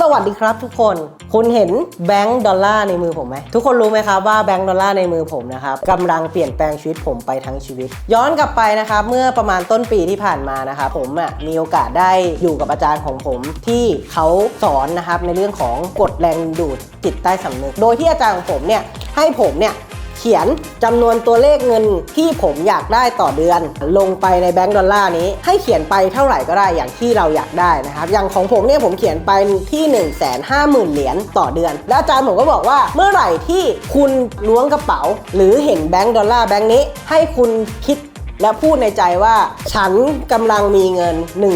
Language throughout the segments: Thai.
สวัสดีครับทุกคน คุณเห็นแบงก์ดอลลาร์ในมือผมไหม ทุกคนรู้ไหมครับว่าแบงก์ดอลลาร์ในมือผมนะครับกำลังเปลี่ยนแปลงชีวิตผมไปทั้งชีวิต ย้อนกลับไปนะครับเมื่อประมาณต้นปีที่ผ่านมานะครับผมอะมีโอกาสได้อยู่กับอาจารย์ของผมที่เขาสอนนะครับในเรื่องของกฎแรงดูดจิตใต้สำนึก โดยที่อาจารย์ของผมเนี่ยให้ผมเนี่ย เขียนจำนวนตัวเลขเงินที่ผมอยากได้ต่อเดือน ลงไปในแบงก์ดอลลาร์นี้ ให้เขียนไปเท่าไหร่ก็ได้อย่างที่เราอยากได้นะครับ อย่างของผมเนี่ยผมเขียนไปที่ 1 5 0 0 0 0 เหรียญต่อเดือน และอาจารย์ผมก็บอกว่าเมื่อไหร่ที่คุณล้วงกระเป๋า หรือเห็นแบงก์ดอลลาร์แบงก์นี้ ให้คุณคิด และพูดในใจว่าฉันกำลังมีเงิน 1 5 0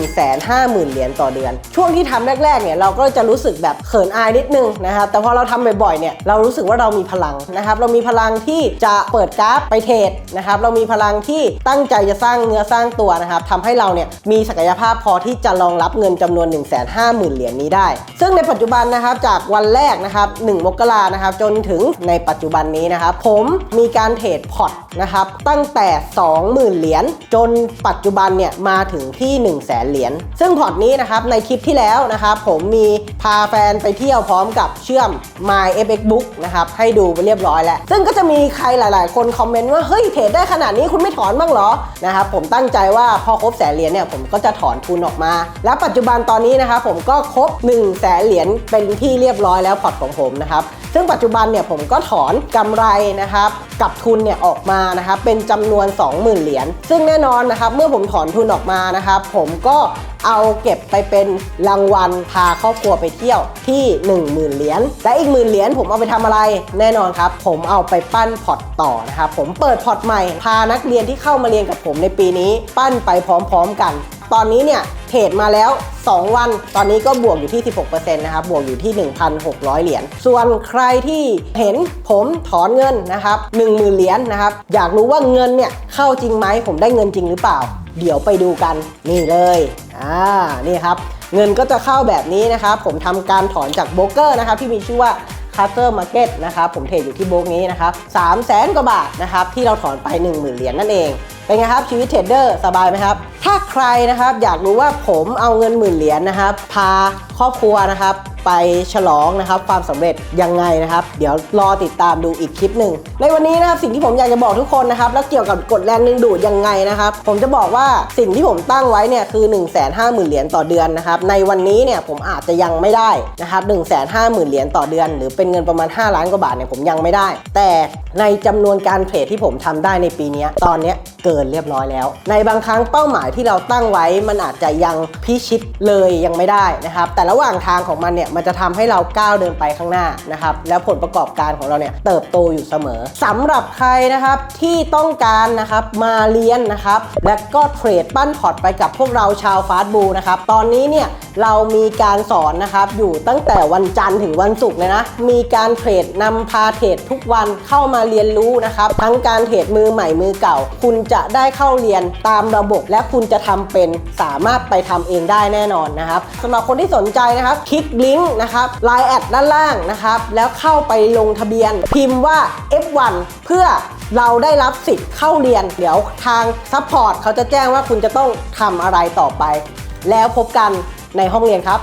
0 0 0 เหรียญต่อเดือน ช่วงที่ทำแรกๆเนี่ยเราก็จะรู้สึกแบบเขินอายนิดนึงนะครับแต่พอเราทำบ่อยๆเนี่ยเรารู้สึกว่าเรามีพลังนะครับเรามีพลังที่จะเปิดกราฟไปเทรดนะครับเรามีพลังที่ตั้งใจจะสร้างเนื้อสร้างตัวนะครับทำให้เราเนี่ยมีศักยภาพพอที่จะรองรับเงินจำนวน 1 5 0 0 0 0 เหรียญนี้ได้ ซึ่งในปัจจุบันนะครับจากวันแรกนะครับ1มกรานะครับจนถึงในปัจจุบันนี้นะครับผมมีการเทรดพอร์ตนะครับตั้งแต่ 20,000เหรียญจนปัจจุบันเนี่ยมาถึงที่ 1 0 0 0 0แสนเหรียญซึ่งพอร์ตนี้นะครับในคลิปที่แล้วนะครับผมมีพาแฟนไปเที่ยวพร้อมกับเชื่อม My FX Book นะครับให้ดูไปเรียบร้อยแล้ว ซึ่งก็จะมีใครหลาย ๆ คนคอมเมนต์ว่าเฮ้ยเทรดได้ขนาดนี้คุณไม่ถอนบ้างเหรอนะครับผมตั้งใจว่าพอครบแสนเหรียญเนี่ยผมก็จะถอนทุนออกมา แล้วปัจจุบันตอนนี้นะครับผมก็ครบ1 0 0 0 0แสนเหรียญเป็นที่เรียบร้อยแล้วพอร์ตของผมนะครับซึ่งปัจจุบันเนี่ยผมก็ถอนกำไรนะครับกับทุนเนี่ยออกมานะครับเป็นจำนวน 20,000 เหรียญซึ่งแน่นอนนะครับเมื่อผมถอนทุนออกมานะครับ ผมก็เอาเก็บไปเป็นรางวัลพาครอบครัวไปเที่ยวที่ 10,000 เหรียญและอีกหมื่นเหรียญผมเอาไปทำอะไรแน่นอนครับ ผมเอาไปปั้นพอร์ตต่อนะครับผมเปิดพอร์ตใหม่พานักเรียนที่เข้ามาเรียนกับผมในปีนี้ ปั้นไปพร้อม ๆ กัน ตอนนี้เนี่ยเทรดมาแล้ว 2 วัน ตอนนี้ก็บวกอยู่ที่ 16%นะครับ บวกอยู่ที่ 1,600 เหรียญ ส่วนใครที่เห็นผมถอนเงินนะครับ 10,000 เหรียญนะครับ อยากรู้ว่าเงินเนี่ยเข้าจริงไหม ผมได้เงินจริงหรือเปล่า เดี๋ยวไปดูกัน นี่เลย อ่า นี่ครับ เงินก็จะเข้าแบบนี้นะครับ ผมทำการถอนจากโบรกเกอร์นะครับที่มีชื่อว่า c a s t e r Market นะครับ ผมเทรดอยู่ที่โบรกนี้นะครับ3 0 0แสนกว่าบาทนะครับ ที่เราถอนไป 10,000 เหรียญนั่นเอง เป็นไงครับชีวิตเทรดเดอร์สบายไหมครับาใครนะครับอยากรู้ว่าผมเอาเงินหมื่นเหรียญนะครับ พาครอบครัวนะครับไปฉลองนะครับความสำเร็จยังไงนะครับ เดี๋ยวรอติดตามดูอีกคลิปหนึ่งในวันนี้นะครับสิ่งที่ผมอยากจะบอกทุกคนนะครับ แล้วเกี่ยวกับกฎแรงดึงดูดยังไงนะครับ ผมจะบอกว่าสิ่งที่ผมตั้งไว้เนี่ยคือ 1 5 0 0 0 0 เหรียญต่อเดือนนะครับ ในวันนี้เนี่ยผมอาจจะยังไม่ได้นะครับ1 5 0 0 0 0 เหรียญต่อเดือน หรือเป็นเงินประมาณ 5 ล้านกว่าบาทเนี่ยผมยังไม่ได้ แต่ในจำนวนการเทรดที่ผมทำได้ในปีนี้ตอนเนี้ย เกินเรียบร้อยแล้ว ในบางครั้งเป้าหมายที่เราตั้งไว้มันอาจจะยังพิชิตเลยยังไม่ได้นะครับ แต่ระหว่างทางของมันเนี่ยมันจะทำให้เราก้าวเดินไปข้างหน้านะครับแล้วผลประกอบการของเราเนี่ยเติบโตอยู่เสมอสำหรับใครนะครับที่ต้องการนะครับมาเรียนนะครับและก็เทรดปั้นพอร์ตไปกับพวกเราชาวฟาสต์บูนะครับตอนนี้เนี่ยเรามีการสอนนะครับอยู่ตั้งแต่วันจันทร์ถึงวันศุกร์เลยนะ มีการเทรดนำพาเทรดทุกวันเข้ามาเรียนรู้นะครับ ทั้งการเทรดมือใหม่มือเก่า คุณจะะได้เข้าเรียนตามระบบ และคุณจะทำเป็นสามารถไปทำเองได้แน่นอนนะครับสำหรับคนที่สนใจนะครับ คลิกลิงก์นะครับไลน์แอดด้านล่างนะครับ แล้วเข้าไปลงทะเบียน พิมพ์ว่า F1 เพื่อเราได้รับสิทธิ์เข้าเรียน เดี๋ยวทางซัพพอร์ตเขาจะแจ้งว่าคุณจะต้องทำอะไรต่อไป แล้วพบกันในห้องเรียนครับ